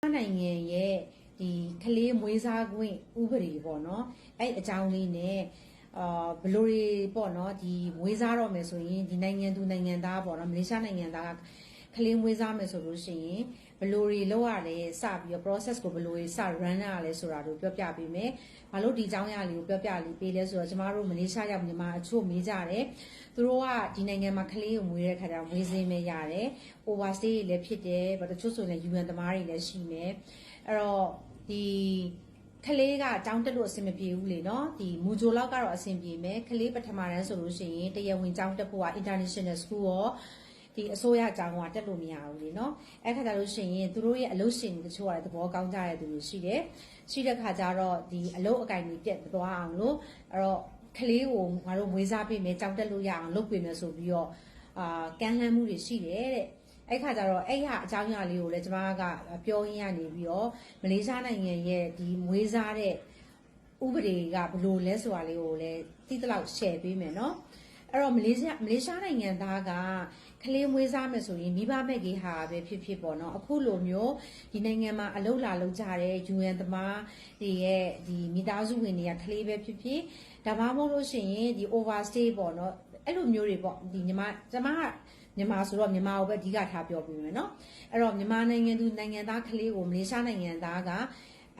နိုင်ငံရဲ့ဒီကလေးမွေးစားခွင့်ဥပဒေပေါ့နော်အဲ့အကြောင်းလေးနဲ့အာဘယ်လိုတွေပေါ့နော်ဒီမွေးစားတော့မယ်ဆိုရင်ဒီနိုင်ငံသူနိုင်ငံသားပေါ့နော်မလေးရှားနိုင်ငံသားကကလေးမွေးစားမယ်ဆိုလို့ရှိရင်ဘယ်လိုတွေလုပ်ရလဲစပြီးတော့ process ကိုဘယ်လိုတွေစ run ရလဲဆိုတာတို့ပြောပြပေးမယ်။ဘာလို့ဒီအကြောင်းအရာလေးကိုပြောပြလေးပေးလဲဆိုတော့ကျမတို့မလေးရှားရောက်မြန်မာအချို့မေးကြတယ်။ သူတို့ကဒီနိုင်ငံမှာကလေးကိုမွေးတဲ့ခါကျတော့မွေးစင်းမဲ့ရတယ်။ overstay တွေလည်းဖြစ်တယ်။ဘာတချို့ဆိုရင်လည်း UN သမားတွေလည်းရှိမယ်။အဲ့တော့ဒီကလေးကတောင်းတက်လို့အဆင်မပြေဘူးလေနော်ဒီမူဂျိုလောက်ကတော့အဆင်ပြေမယ်ကလေးပထမတန်းဆိုလို့ရှိရင်တရားဝင်ကျောင်းတက်ဖို့က international school ရောဒီအစိုးရကျောင်းကတက်လို့မရဘူးလေနော်အဲ့ခါကျလို့ရှိရင်သူတို့ရဲ့အလုပ်ရှင်တချို့ကလည်းသဘောကောင်းကြတဲ့သူတွေရှိတယ်ရှိတဲ့ခါကျတော့ဒီအလုပ်အကင်တွေပြတ်သွားအောင်လို့အဲ့တော့ ကလေးကိုငါတို့မွေးစားပေးမယ်ကျောင်းတက်လို့ရအောင်လုပ်ပေးမယ်ဆိုပြီးတော့အာကမ်းလှမ်းမှုတွေရှိတယ်တဲ့အဲ့ခါကျတော့အဲ့ဟာအကြောင်းအရာလေးကိုလည်းကျမကပြောရင်းရနေပြီးတော့မလေးရှားနိုင်ငံရဲ့ဒီမွေးစားတဲ့ဥပဒေကဘယ်လိုလဲဆိုတာလေးကိုလည်းသိသလောက် share ပေးမယ်နော်အဲ့တော့မလေးရှားမလေးရှားနိုင်ငံသားက ကလေးမွေးစားမယ်ဆိုရင်မိဘမဲ့ကြီးဟာပဲဖြစ်ဖြစ်ပေါ့နော်အခုလိုမျိုးဒီနိုင်ငံမှာအလုပ်လာလုပ်ကြတဲ့ UN သမားတွေရဲ့ဒီမိသားစုဝင်တွေကကလေးပဲဖြစ်ဖြစ်ဒါမှမဟုတ်လို့ရှိရင်ဒီ overstay ပေါ့နော်အဲ့လိုမျိုးတွေပေါ့ဒီညီမကျမကမြန်မာဆိုတော့မြန်မာကိုပဲအဓိကထားပြောပြမယ်နော်အဲ့တော့မြန်မာနိုင်ငံသူနိုင်ငံသားကလေးကိုမလေးရှားနိုင်ငံသားက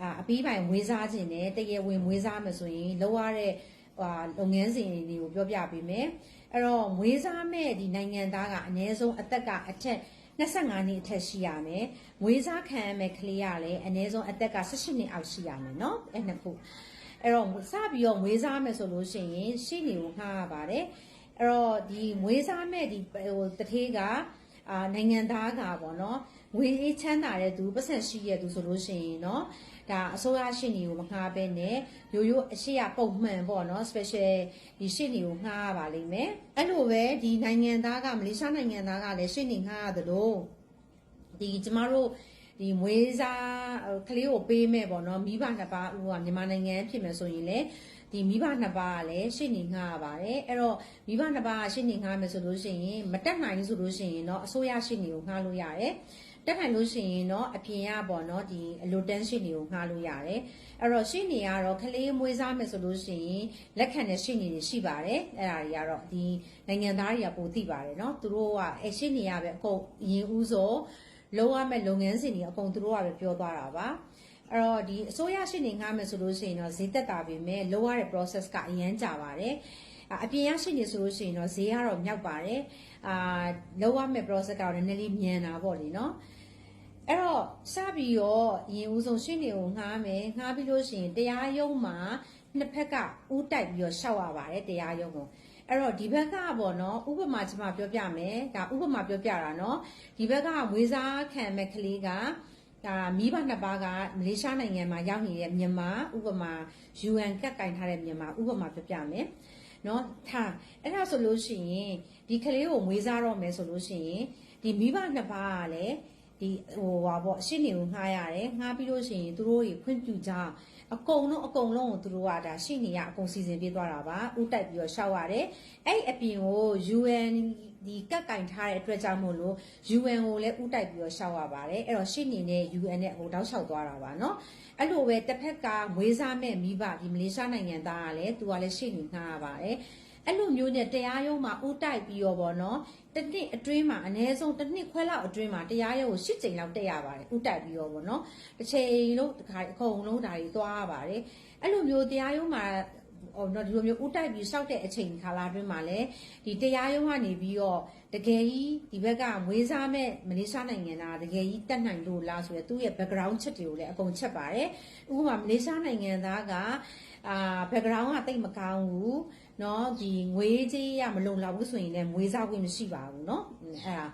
အာအပြီးပိုင်မွေးစားခြင်းနဲ့တကယ်ဝင်မွေးစားမယ်ဆိုရင်လောက်ရတဲ့ ဟာလုပ်ငန်းစဉ်တွေကိုပြောပြပေးမယ်အဲ့တော့မွေးစားမဲ့ဒီနိုင်ငံသားကအနည်းဆုံးအသက်ကအထက်25နှစ်အထက်ရှိရမယ်။မွေးစားခံရမယ့်ကလေးကလည်းအနည်းဆုံးအသက်က18နှစ်အောက်ရှိရမယ်နော်။အဲ့နှစ်ခု။အဲ့တော့စပြီးတော့မွေးစားမယ်ဆိုလို့ရှိရင်ရှေ့နေကိုငှားရပါတယ်။အဲ့တော့ဒီမွေးစားမဲ့ဒီဟိုတထေးကအာနိုင်ငံသားကပေါ့နော် ငွေအေးချမ်းသာတဲ့သူပတ်စံရှိတဲ့သူဆိုလို့ရှိရင်เนาะဒါအစိုးရရှင်းနေကိုမငှားပဲနဲ့ရိုးရိုးအရှိရပုံမှန်ပေါ့နော် special ဒီရှင်းနေကိုငှားရပါလိမ့်မယ်အဲ့လိုပဲဒီနိုင်ငံသားကမလေးရှားနိုင်ငံသားကလည်းရှင်းနေငှားရတယ်လို့ဒီကျမတို့ဒီမွေးစားကလေးကိုပေးမဲ့ပေါ့နော်မိဘနှစ်ပါးဟိုကမြန်မာနိုင်ငံဖြစ်မယ်ဆိုရင်လည်းဒီမိဘနှစ်ပါးကလည်းရှေ့နေငှားရပါတယ်အဲ့တော့မိဘနှစ်ပါးကရှေ့နေငှားမယ်ဆိုလို့ရှိရင်မတက်နိုင်ဘူးဆိုလို့ရှိရင်เนาะအစိုးရရှေ့နေကိုငှားလို့ရတယ် တက်နိုင်လို့ရှိရင်တော့အပြင်ရပေါ့နော်ဒီအလိုတန်းရှင်းတွေကိုငှားလို့ရတယ်အဲ့တော့ရှင်းနေကတော့ကလေးမွေးစားမယ်ဆိုလို့ရှိရင်လက်ခံတဲ့ရှင်းနေတွေရှိပါတယ်အဲ့ဒါတွေကတော့ဒီနိုင်ငံသားတွေကပိုသိပါတယ်နော်သူတို့ကအဲ့ရှင်းနေရပဲအကုန်ရင်ဦးဆိုလုံးဝမဲ့လုပ်ငန်းစဉ်တွေအကုန်သူတို့ကပဲပြောသွားတာပါအဲ့တော့ဒီအစိုးရရှင်းနေငှားမယ်ဆိုလို့ရှိရင်တော့ဈေးသက်တာပဲမဲ့လုံးဝတဲ့ process ကအရန်ကြပါတယ်အပြင်ရရှိနေဆိုလို့ရှိရင်တော့ဈေးကတော့မြောက်ပါတယ်အာလောက်ရမဲ့ process ကတော့နည်းနည်းလေးမြန်တာပေါ့လေနော် အဲ့တော့စပြီးတော့ရင်ဦးဆုံးရှင်းနေကိုငှားမယ်ငှားပြီးလို့ရှိရင်တရားရုံးမှာနှစ်ဖက်ကဥတိုက်ပြီးတော့ရှောက်ရပါတယ်တရားရုံးကိုအဲ့တော့ဒီဘက်ကပေါ့နော်ဥပမာကျွန်မပြောပြမယ်ဒါဥပမာပြောပြတာနော်ဒီဘက်ကမွေးစားခံမဲ့ကလေးကဒါမိဘနှစ်ပါးကမလေးရှားနိုင်ငံမှာရောက်နေတဲ့မြန်မာဥပမာ UN ကတ်ကင်ထားတဲ့မြန်မာဥပမာပြောပြမယ်နော်ထားအဲ့ဒါဆိုလို့ရှိရင်ဒီကလေးကိုမွေးစားတော့မယ်ဆိုလို့ရှိရင်ဒီမိဘနှစ်ပါးကလည်း ဒီဟိုပါပေါ့အရှင်းနေကိုငှားရတယ်ငှားပြီးလို့ရှိရင်သူတို့တွေခွင့်ပြုကြအကုန်လုံးအကုန်လုံးကိုသူတို့ကဒါရှင်းနေရအကုန်စီစဉ်ပေးသွားတာပါဥတိုက်ပြီးတော့ရှောက်ရတယ်အဲ့အပြင်ကို UN ဒီကက်ကင်ထားတဲ့အတွက်ကြောင့်မို့လို့ UN ကိုလည်းဥတိုက်ပြီးတော့ရှောက်ရပါတယ်အဲ့တော့ရှင်းနေတဲ့ UN နဲ့ဟိုတောက်လျှောက်သွားတာပါเนาะအဲ့လိုပဲတစ်ဖက်ကမွေးစားမဲ့မိဘဒီမလေးရှားနိုင်ငံသားကလည်းသူကလည်းရှင်းနေငှားရပါတယ်အဲ့လိုမျိုးနဲ့တရားရုံးမှာဥတိုက်ပြီးတော့ဗောနော် တစ်နှစ်အတွင်းမှာအနည်းဆုံးတစ်နှစ်ခွဲလောက်အတွင်းမှာတရားရုံးကို၈ချိန်လောက်တက်ရပါတယ်ဥတိုက်ပြီးတော့ဗောနော်တစ်ချိန်လုံးတစ်ခါအကုန်လုံးဒါတွေသွားရပါတယ်အဲ့လိုမျိုးတရားရုံးမှာဟိုတော့ဒီလိုမျိုးဥတိုက်ပြီးစောက်တဲ့အချိန်ခါလာအတွင်းမှာလည်းဒီတရားရုံးကနေပြီးတော့ တကယ်ကြီးဒီဘက်ကမွေးစားမဲ့မလေးရှားနိုင်ငံသားတကယ်ကြီးတက်နိုင်လို့လားဆိုရယ်သူ့ရဲ့ background ချက်တွေကိုလည်းအကုန်ချက်ပါတယ်ဥပမာမလေးရှားနိုင်ငံသားကအာ background ကတိတ်မကောင်းဘူးเนาะဒီငွေကြေးရမလုံလောက်ဘူးဆိုရင်လည်းမွေးစားခွင့်မရှိပါဘူးเนาะအဲ့ဒါ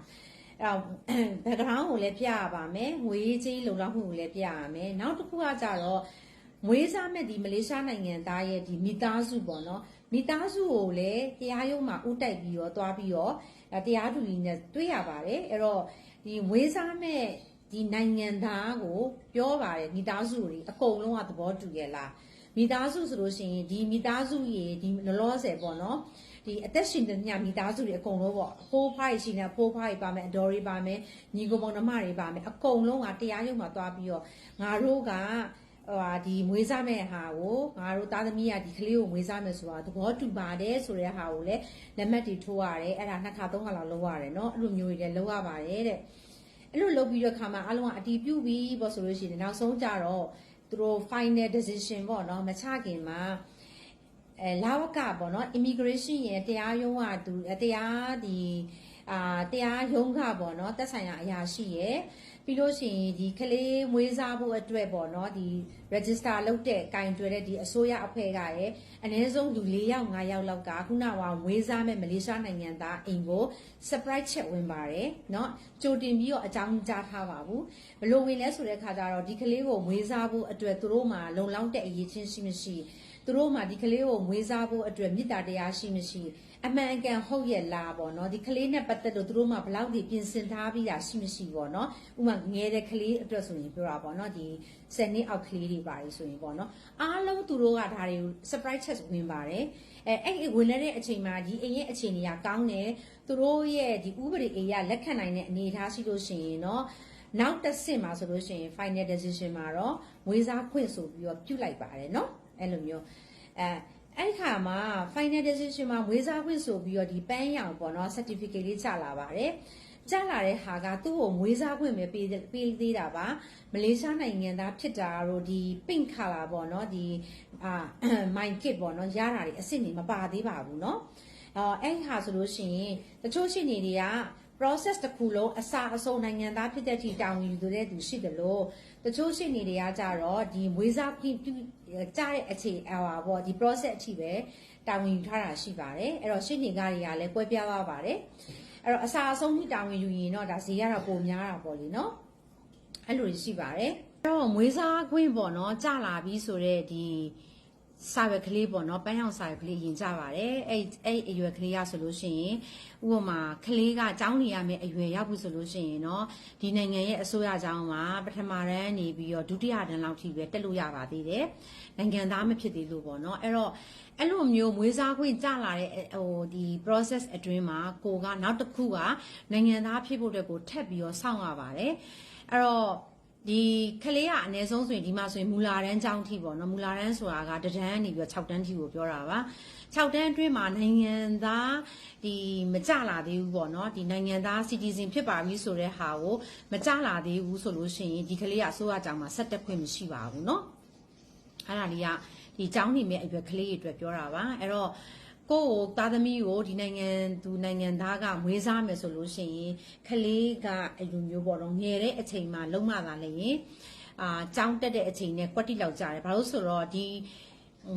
အဲ့တော့ background ကိုလည်းပြရပါမယ်ငွေကြေးလုံလောက်မှုကိုလည်းပြရမယ်နောက်တစ်ခုကကြတော့မွေးစားမဲ့ဒီမလေးရှားနိုင်ငံသားရဲ့ဒီမိသားစုပေါ့နော်မိသားစုကိုလည်းတရားရုံးမှာဥတိုက်ပြီးတော့တွားပြီးတော့ တရားသူကြီးနဲ့တွေ့ရပါတယ်အဲ့တော့ဒီမွေးစားမဲ့ဒီနိုင်ငံသားကိုပြောပါတယ်မိသားစုတွေအကုန်လုံးကသဘောတူရဲ့လားမိသားစုဆိုလို့ရှိရင်ဒီမိသားစုရေဒီလောလောဆယ်ပေါ့နော်ဒီအသက်ရှင်တဲ့ညမိသားစုတွေအကုန်လုံးပေါ့အဖိုးဖိုးရှိနေဖိုးဖိုးပါမယ်အတော်တွေပါမယ်ညီကိုပုံနှမတွေပါမယ်အကုန်လုံးကတရားရုံးမှာသွားပြီးတော့ငါတို့က ဟိုဟာဒီမွေးစားမဲ့ဟာကိုငါတို့သားသမီးကဒီကလေးကိုမွေးစားမယ်ဆိုတာသဘောတူပါတယ်ဆိုတဲ့ဟာကိုလည်းလက်မှတ်တွေထိုးရတယ်အဲ့ဒါနှစ်ခါသုံးခါလောက်လုပ်ရတယ်เนาะအဲ့လိုမျိုးတွေလည်းလုပ်ရပါတယ်တဲ့အဲ့လိုလုပ်ပြီးတော့ခါမှာအလုံးကအတီးပြုတ်ပြီးပေါ့ဆိုလို့ရှိရင်နောက်ဆုံးကြတော့သူတို့ final decision ပေါ့เนาะမချခင်မှာ အဲလာဝကပေါ့နော် immigration ရဲ့တရားရုံးကသူတရားဒီအာတရားရုံးကပေါ့နော်တက်ဆိုင်ရာအရာရှိရဲ့ ပြီးလို့ရှိရင်ဒီကလေးမွေးစားဖို့အတွက်ပေါ့နော်ဒီ register လုပ်တဲ့ကင်တွယ်တဲ့ဒီအစိုးရအဖွဲ့ကရဲ့အနည်းဆုံးလူ၄ယောက်၅ယောက်လောက်ကခုနကမွေးစားမဲ့မလေးရှားနိုင်ငံသားအိမ်ကို surprise check ဝင်ပါတယ်เนาะကြိုတင်ပြီးတော့အကြောင်းကြားထားပါဘူးဘယ်လိုဝင်လဲဆိုတဲ့ခါကျတော့ဒီကလေးကိုမွေးစားဖို့အတွက်သူတို့မှာလုံလောက်တဲ့အရေးချင်းရှိမရှိ သူတို့မှဒီကလေးကိုမွေးစားဖို့အတွက်မေတ္တာတရားရှိမရှိအမှန်အကန်ဟုတ်ရဲ့လားပေါ့နော်ဒီကလေးနဲ့ပတ်သက်လို့သူတို့မှဘလောက်ဒီပြင်ဆင်ထားပြီးတာရှိမရှိပေါ့နော်ဥပမာငယ်တဲ့ကလေးအတွက်ဆိုရင်ပြောတာပေါ့နော်ဒီ10နှစ်အောက်ကလေးတွေပါလို့ဆိုရင်ပေါ့နော်အားလုံးသူတို့ကဒါတွေကို surprise check ဝင်ပါတယ်အဲအဲ့ဝင်လာတဲ့အချိန်မှာဒီအိမ်ရဲ့အခြေအနေကကောင်းတယ်သူတို့ရဲ့ဒီဥပဒေအရာလက်ခံနိုင်တဲ့အနေအထားရှိလို့ရှိရင်เนาะနောက်တစ်ဆင့်မှာဆိုလို့ရှိရင် final decision မှာတော့မွေးစားခွင့်ဆိုပြီးတော့ပြုတ်လိုက်ပါတယ်เนาะ အဲ့လိုမျိုးအဲအဲ့ဒီခါမှာ final decision မှာမွေးစားခွင့်ဆိုပြီးတော့ဒီပန်းရောင်ပေါ့နော် certificate လေးကျလာပါတယ်ကျလာတဲ့ဟာကသူ့ကိုမွေးစားခွင့်ပဲပေးပေးသေးတာပါမလေးရှားနိုင်ငံသားဖြစ်တာတော့ဒီ pink color ပေါ့နော်ဒီအာ my kit ပေါ့နော်ရတာတွေအစ်စ်နေမပါသေးပါဘူးเนาะအော်အဲ့ဟာဆိုလို့ရှိရင်တချို့ရှိနေတွေက process တစ်ခုလုံးအစာအစုံနိုင်ငံသားဖြစ်တဲ့အထိတောင်းယူတဲ့သူရှိတယ်လို့တချို့ရှိနေတွေကကြတော့ဒီမွေးစားပြုပြုကြားတဲ့အခြေအဝါပေါ့ဒီ process အထိပဲတောင်းယူထားတာရှိပါတယ်အဲ့တော့ရှိနေကတွေကလည်းကွဲပြားသွားပါတယ်အဲ့တော့အစာအဆုံးထိတောင်းယူရင်တော့ဒါဈေးကတော့ပုံများတာပေါ့လေနော်အဲ့လိုရှိပါတယ်အဲ့တော့မွေးစားခွင့်ပေါ့နော်ကြာလာပြီဆိုတော့ဒီ စာရွက်ကလေးပေါ့နော်ပန်းရောင်စာရွက်ကလေးရင်ကြပါတယ်အဲ့အဲ့အရွယ်ကလေးရဆိုလို့ရှိရင်ဥပမာကလေးကကျောင်းနေရမယ့်အရွယ်ရောက်ပြီဆိုလို့ရှိရင်တော့ဒီနိုင်ငံရဲ့အစိုးရကျောင်းမှာပထမတန်းနေပြီးတော့ဒုတိယတန်းလောက်ထိပဲတက်လို့ရပါသေးတယ်နိုင်ငံသားမဖြစ်သေးလို့ပေါ့နော်အဲ့တော့အဲ့လိုမျိုးမွေးစားခွင့်ကြလာတဲ့ဟိုဒီ process အတွင်းမှာကိုကနောက်တစ်ခုကနိုင်ငံသားဖြစ်ဖို့အတွက်ကိုထပ်ပြီးတော့စောင့်ရပါတယ်အဲ့တော့ ဒီကလေးကအနည်းဆုံးဆိုရင်ဒီမှာဆိုရင်မူလာတန်းကျောင်းထိပေါ့နော်မူလာတန်းဆိုတာကတဒန်းနေပြီးတော့6တန်းထိကိုပြောတာပါ6တန်းအတွင်းမှာနိုင်ငံသားဒီမကြလာသေးဘူးပေါ့နော်ဒီနိုင်ငံသား citizen ဖြစ်ပါပြီဆိုတဲ့ဟာကိုမကြလာသေးဘူးဆိုလို့ရှိရင်ဒီကလေးကအစိုးရကျောင်းမှာဆက်တက်ခွင့်မရှိပါဘူးเนาะအဲ့ဒါလေးကဒီကျောင်းနေမဲ့အရွယ်ကလေးတွေအတွက်ပြောတာပါအဲ့တော့ ကိုယ့်ကိုသားသမီးကိုဒီနိုင်ငံသူနိုင်ငံသားကမွေးစားမယ်ဆိုလို့ရှိရင်ကလေးကအလူမျိုးပေါ့တော့ငယ်တဲ့အချိန်မှာလုံးမလာလည်းရင်အာကြောင်းတက်တဲ့အချိန်နဲ့ကွက်တိလောက်ကြတယ်ဘာလို့ဆိုတော့ဒီ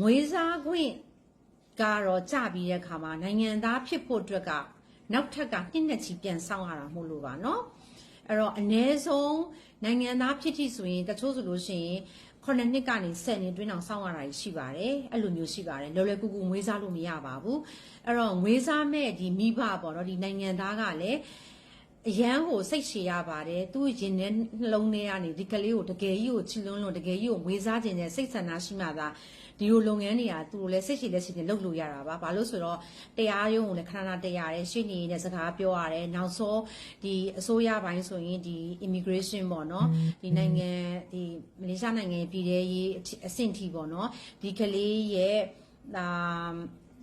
မွေးစားခွင့်ကတော့ကြပြီးတဲ့အခါမှာနိုင်ငံသားဖြစ်ဖို့အတွက်ကနောက်ထပ်ကနှစ်နှစ်ချီပြန်ဆောင်ရတာမဟုတ်လို့ပါเนาะအဲ့တော့အ ਨੇ ဆုံးနိုင်ငံသားဖြစ်ထိဆိုရင်တချို့ဆိုလို့ရှိရင် ခုနှစ်နှစ်ကနေ10နှစ်တွင်းအောင်စောင့်ရတာရှိပါတယ်အဲ့လိုမျိုးရှိပါတယ်လော်လွယ်ကူကူငွေစားလို့မရပါဘူးအဲ့တော့ငွေစားမဲ့ဒီမိဘပေါ့နော်ဒီနိုင်ငံသားကလည်း အရန်ကိုစိတ်ရှည်ရပါတယ်သူ့ရင်ထဲနှလုံးထဲကနေဒီကလေးကိုတကယ်ကြီးကိုချီလွန်းလွန်းတကယ်ကြီးကိုငွေစားခြင်းနဲ့စိတ်ဆန္ဒရှိမှသာဒီလိုလုပ်ငန်းတွေကသူတို့လည်းစိတ်ရှည်လက်ရှည်နဲ့လုပ်လို့ရတာပါဘာလို့ဆိုတော့တရားရုံးကိုလည်းခဏခဏတရားရဲရှင်းနေနဲ့စကားပြောရတယ်နောက်ဆုံးဒီအစိုးရပိုင်းဆိုရင်ဒီ immigration ပေါ့နော်ဒီနိုင်ငံဒီမလေးရှားနိုင်ငံပြည်ထရေးအဆင့်ထိပေါ့နော်ဒီကလေးရဲ့ဒါ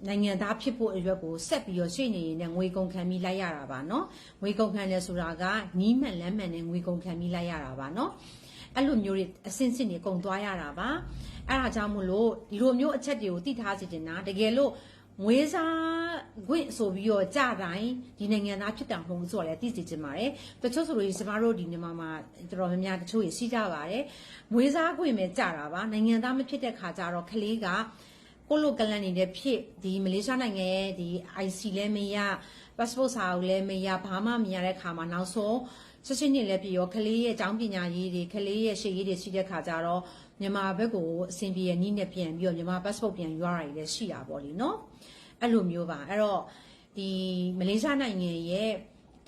နိုင်ငံသားဖြစ်ဖို့အရွက်ကိုဆက်ပြီးတော့ရွှေ့နေရင်လည်းငွေကုန်ခံပြီးလိုက်ရတာပါနော်ငွေကုန်ခံတယ်ဆိုတာကနီးမှန်လမ်းမှန်နဲ့ငွေကုန်ခံပြီးလိုက်ရတာပါနော်အဲ့လိုမျိုးတွေအစင်းစင်းတွေကုန်သွားရတာပါအဲ့ဒါကြောင့်မလို့ဒီလိုမျိုးအချက်တွေကိုသိထားစေချင်တာတကယ်လို့ငွေစားခွင့်ဆိုပြီးတော့ကြတိုင်းဒီနိုင်ငံသားဖြစ်တာမဟုတ်ဆိုတော့လည်းသိစေချင်ပါတယ်တချို့ဆိုလို့ကျမတို့ဒီမြန်မာမှာတော်တော်များများတချို့ရရှိကြပါတယ်ငွေစားခွင့်ပဲကြတာပါနိုင်ငံသားမဖြစ်တဲ့ခါကျတော့ကလေးက ကိုလိုကလန်နေတဲ့ဖြစ်ဒီမလေးရှားနိုင်ငံရဲ့ဒီ IC လည်းမရ passport စာအုပ်လည်းမရဘာမှမရတဲ့ခါမှာနောက်ဆုံးဆက်ရှင်နေလည်းပြရောကလေးရဲ့အကြောင်းပညာရေးတွေကလေးရဲ့ရှေ့ရေးတွေရှိတဲ့ခါကျတော့မြန်မာဘက်ကိုအဆင်ပြေရနည်းနဲ့ပြန်ပြီးတော့မြန်မာ passport ပြန်ယူရတာတွေလည်းရှိတာပေါ့လीเนาะအဲ့လိုမျိုးပါအဲ့တော့ဒီမလေးရှားနိုင်ငံရဲ့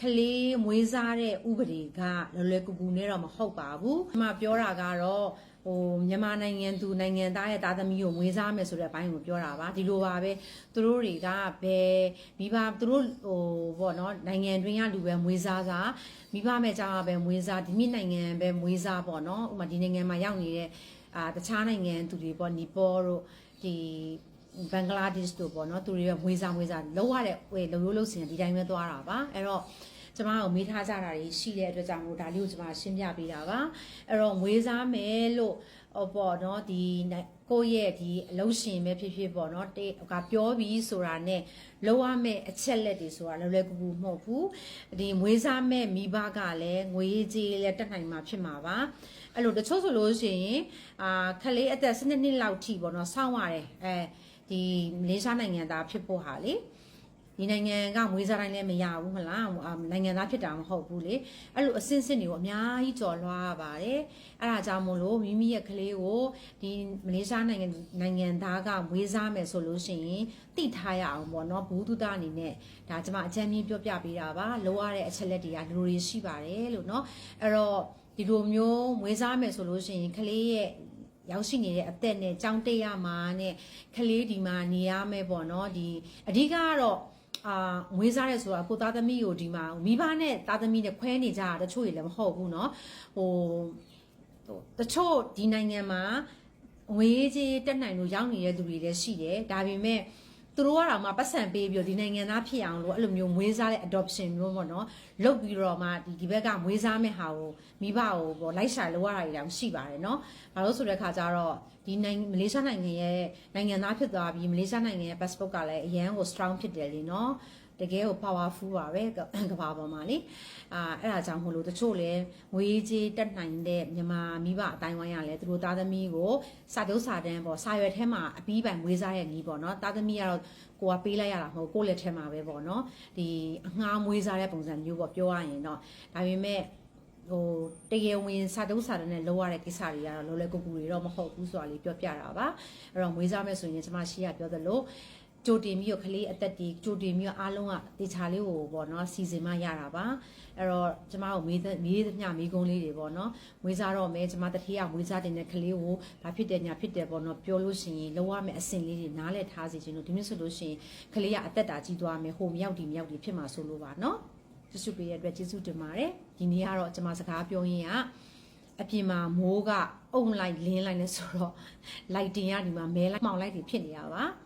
ကလေးမွေးစားတဲ့ဥပဒေကလွယ်လွယ်ကူကူနဲ့တော့မဟုတ်ပါဘူး။ဒီမှာပြောတာကတော့ ဟိုမြန်မာနိုင်ငံသူနိုင်ငံသားရဲ့သားသမီးကိုမွေးစားမယ်ဆိုတဲ့အပိုင်းကိုပြောတာပါဒီလိုပါပဲသူတို့တွေကဘယ်မိဘသူတို့ဟိုပေါ့နော်နိုင်ငံတွင်းကလူပဲမွေးစားစားမိဘမဲ့ကြောင့်ပဲမွေးစားဒီမိနိုင်ငံပဲမွေးစားပေါ့နော်ဥပမာဒီနိုင်ငံမှာရောက်နေတဲ့အာတခြားနိုင်ငံသူတွေပေါ့နီပေါ်တို့ဒီဘင်္ဂလားဒေ့ရှ်တို့ပေါ့နော်သူတွေကမွေးစားမွေးစားလောက်ရတဲ့ဝေလုံလို့လို့စင်ဒီတိုင်းပဲသွားတာပါအဲ့တော့ ကျမကိုမေးထားကြတာတွေရှိတဲ့အတွက်ကြောင့်မို့ဒါလေးကိုကျမရှင်းပြပေးတာပါအဲ့တော့မွေးစားမယ်လို့ဟောပေါ့နော်ဒီကိုယ့်ရဲ့ဒီအလုံးရှင်ပဲဖြစ်ဖြစ်ပေါ့နော်တေကပြောပြီးဆိုတာနဲ့လောရမယ့်အချက်လက်တွေဆိုတာလွယ်လွယ်ကူကူမဟုတ်ဘူးဒီမွေးစားမဲ့မိဘကလည်းငွေရေးကြေးလည်းတက်နိုင်မှာဖြစ်မှာပါအဲ့လိုတချို့ဆိုလို့ရှိရင်အာခလေးအသက်12နှစ်လောက်ထိပေါ့နော်စောင့်ရတယ်အဲဒီမလေးရှားနိုင်ငံသားဖြစ်ဖို့ဟာလေ ဒီနိုင်ငံကမွေးစားတိုင်းလည်းမရဘူးမလားနိုင်ငံသားဖြစ်တာမဟုတ်ဘူးလေအဲ့လိုအစင်းစစ်တွေကိုအများကြီးကြော်လွှားပါတယ်အဲ့ဒါကြောင့်မို့လို့မိမိရဲ့ကလေးကိုဒီမလေးရှားနိုင်ငံနိုင်ငံသားကမွေးစားမယ်ဆိုလို့ရှိရင်တိထားရအောင်ပေါ့နော်ဘူးသူတအနေနဲ့ဒါကျွန်မအကြံမြင့်ပြောပြပေးတာပါလိုရတဲ့အချက်လက်တွေကလူတွေရှိပါတယ်လို့နော်အဲ့တော့ဒီလိုမျိုးမွေးစားမယ်ဆိုလို့ရှိရင်ကလေးရဲ့ရောက်ရှိနေတဲ့အသက်နဲ့ကြောင်းတက်ရမှာနဲ့ကလေးဒီမှာနေရမယ်ပေါ့နော်ဒီအဓိကကတော့ အာမွေးစားရဲဆိုတာကိုသားသမီးကိုဒီမှာမိဘနဲ့သားသမီးနဲ့ခွဲနေကြတာတချို့တွေလည်းမဟုတ်ဘူးเนาะဟိုဟိုတချို့ဒီနိုင်ငံမှာငွေကြီးတက်နိုင်လို့ရောက်နေတဲ့သူတွေလည်းရှိတယ်ဒါပေမဲ့ သူတို့ကတော့မှပတ်စံပေးပြီးတော့ဒီနိုင်ငံသားဖြစ်အောင်လို့အဲ့လိုမျိုးမွေးစားတဲ့ adoption မျိုးပေါ့နော်လုပ်ပြီးတော့မှဒီဒီဘက်ကမွေးစားမဲ့ဟာကိုမိဘကိုပေါ့လိုက်ရှာလိုရတာတွေတောင်ရှိပါတယ်နော်ဘာလို့ဆိုတဲ့အခါကျတော့ဒီနိုင်ငံမလေးရှားနိုင်ငံရဲ့နိုင်ငံသားဖြစ်သွားပြီးမလေးရှားနိုင်ငံရဲ့ passport ကလည်းအရန်ကို strong ဖြစ်တယ်လीနော် တကယ်ကို powerful ပါပဲကကဘာပေါ်မှာလေအာအဲ့ဒါကြောင့်မို့လို့တချို့လဲငွေကြီးတက်နိုင်တဲ့မြန်မာမိဘအတိုင်းဝိုင်းရလဲသူတို့သားသမီးကိုစာတုပ်စာတန်းပေါ့စာရွက်ထဲမှာအပြီးပိုင်မွေးစားရဲ့နီးပေါ့နော်သားသမီးကတော့ကိုကပေးလိုက်ရတာမဟုတ်ကိုယ့်လက်ထဲမှာပဲပေါ့နော်ဒီအငှားမွေးစားတဲ့ပုံစံမျိုးပေါ့ပြောရရင်တော့ဒါပေမဲ့ဟိုတကယ်ဝင်စာတုပ်စာတန်းနဲ့လောက်ရတဲ့ကိစ္စတွေကတော့လောလောကူကူတွေတော့မဟုတ်ဘူးဆိုတာလေးပြောပြတာပါအဲ့တော့မွေးစားမယ်ဆိုရင်ကျွန်မရှိရပြောသလို ကြိုတင်ပြီးတော့ကလေးအသက်တီကြိုတင်ပြီးတော့အားလုံးကတေချာလေးကိုပေါ့နော်စီစဉ်မှရတာပါအဲ့တော့ကျမတို့မေးမေးသမျှမေးကုန်းလေးတွေပေါ့နော်မွေးစားတော့မယ်ကျမတတိယမွေးစားတင်တဲ့ကလေးကိုဘာဖြစ်တယ်ညာဖြစ်တယ်ပေါ့နော်ပြောလို့ရှိရင်လောရမယ်အစင်လေးတွေနားလည်ထားစီခြင်းလို့ဒီမျိုးဆိုလို့ရှိရင်ကလေးကအသက်တာကြီးသွားမယ်ဟိုမရောက်ဒီမရောက်ဒီဖြစ်မှာဆိုလို့ပါနော်ကျေးဇူးပေးရတဲ့အတွက်ကျေးဇူးတင်ပါတယ်ဒီနေ့ကတော့ကျမစကားပြောရင်းကအပြင်မှာမိုးကအုံလိုက်လင်းလိုက်နေဆိုတော့လိုက်တင်ရဒီမှာမဲလိုက်မှောင်လိုက်တွေဖြစ်နေတာပါကဲ